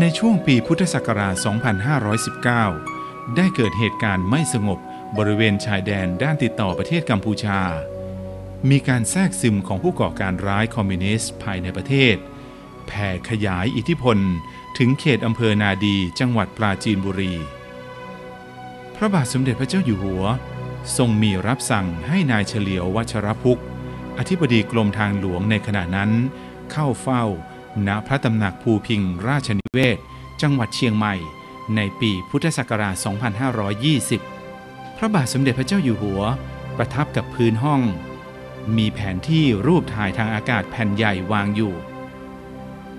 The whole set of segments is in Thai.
ในช่วงปีพุทธศักราช 2519 ได้เกิดเหตุการณ์ไม่สงบบริเวณชายแดนด้านติดต่อประเทศกัมพูชา มีการแทรกซึมของผู้ก่อการร้ายคอมมิวนิสต์ภายในประเทศ แผ่ขยายอิทธิพล ถึงเขตอำเภอนาดีจังหวัดปราจีนบุรี พระบาทสมเด็จพระเจ้าอยู่หัว ทรงมีรับสั่งให้นายเฉลียววัชรพุก อธิบดีกรมทางหลวงในขณะนั้น เข้าเฝ้า ณพระตำหนักภูพิงราชนิเวศ จังหวัดเชียงใหม่ ในปีพุทธศักราช 2520 พระบาทสมเด็จพระเจ้าอยู่หัว ประทับกับพื้นห้อง มีแผนที่รูปถ่ายทางอากาศแผ่นใหญ่วางอยู่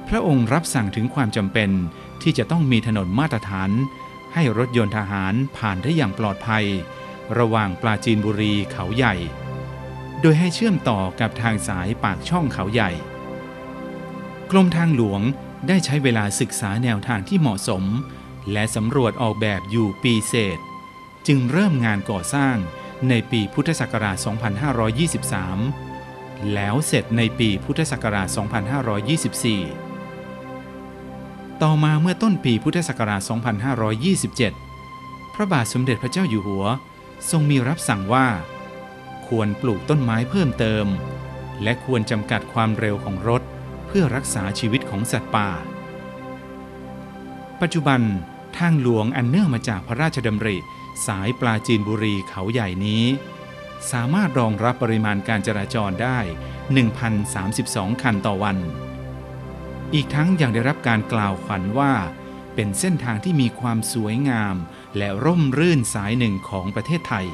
พระองค์รับสั่งถึงความจำเป็นที่จะต้องมีถนนมาตรฐาน ให้รถยนต์ทหารผ่านได้อย่างปลอดภัย ระหว่างปราจีนบุรีเขาใหญ่ โดยให้เชื่อมต่อกับทางสายปากช่องเขาใหญ่ กรมทางหลวงได้ใช้เวลาศึกษาแนวทางที่เหมาะสม และสำรวจออกแบบอยู่ปีเศษ จึงเริ่มงานก่อสร้างในปีพุทธศักราช 2523 แล้วเสร็จในปีพุทธศักราช 2524 ต่อมาเมื่อต้นปีพุทธศักราช 2527 พระบาทสมเด็จพระเจ้าอยู่หัว ทรงมีรับสั่งว่า ควรปลูกต้นไม้เพิ่มเติม และควรจำกัดความเร็วของรถ เพื่อรักษาชีวิตของสัตว์ป่า ปัจจุบันทางหลวงอันเนื่องมาจากพระราชดำริ สายปลาจีนบุรีเขาใหญ่นี้ สามารถรองรับปริมาณการจราจรได้ 1,032 คันต่อวัน อีกทั้งยังได้รับการกล่าวขวัญว่า เป็นเส้นทางที่มีความสวยงาม และร่มรื่นสายหนึ่งของประเทศไทย